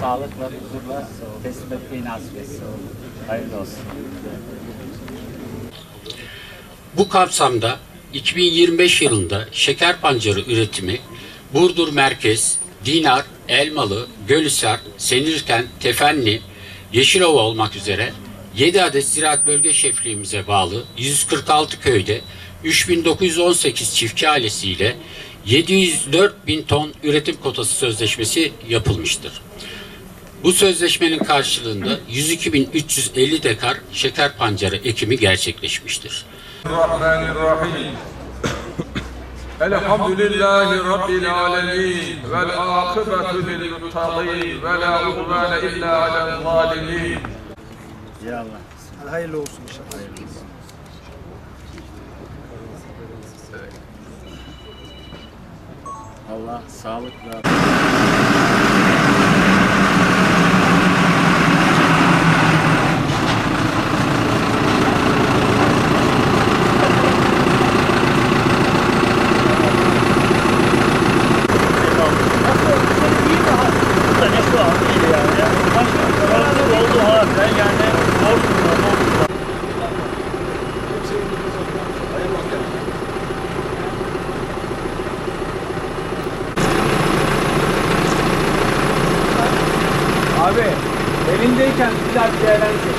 sağlıkla, huzurla teslim etmeyi nasip. Hayırlı olsun. Bu kapsamda 2025 yılında şeker pancarı üretimi Burdur Merkez, Dinar, Elmalı, Gölhisar, Senirken, Tefenli, Yeşilova olmak üzere 7 adet ziraat bölge şefliğimize bağlı 146 köyde 3918 çiftçi ailesiyle 704 bin ton üretim kotası sözleşmesi yapılmıştır. Bu sözleşmenin karşılığında 102.350 dekar şeker pancarı ekimi gerçekleşmiştir. Elhamdülillahi Rabbil alemin vel akıbetu lil muttaqin ve la udvane illa alel zalimin. Ya Allah. Hayırlı olsun inşallah. Hayırlı olsun. Allah sağlıkla, Abi elindeyken bir dakika değerlendir.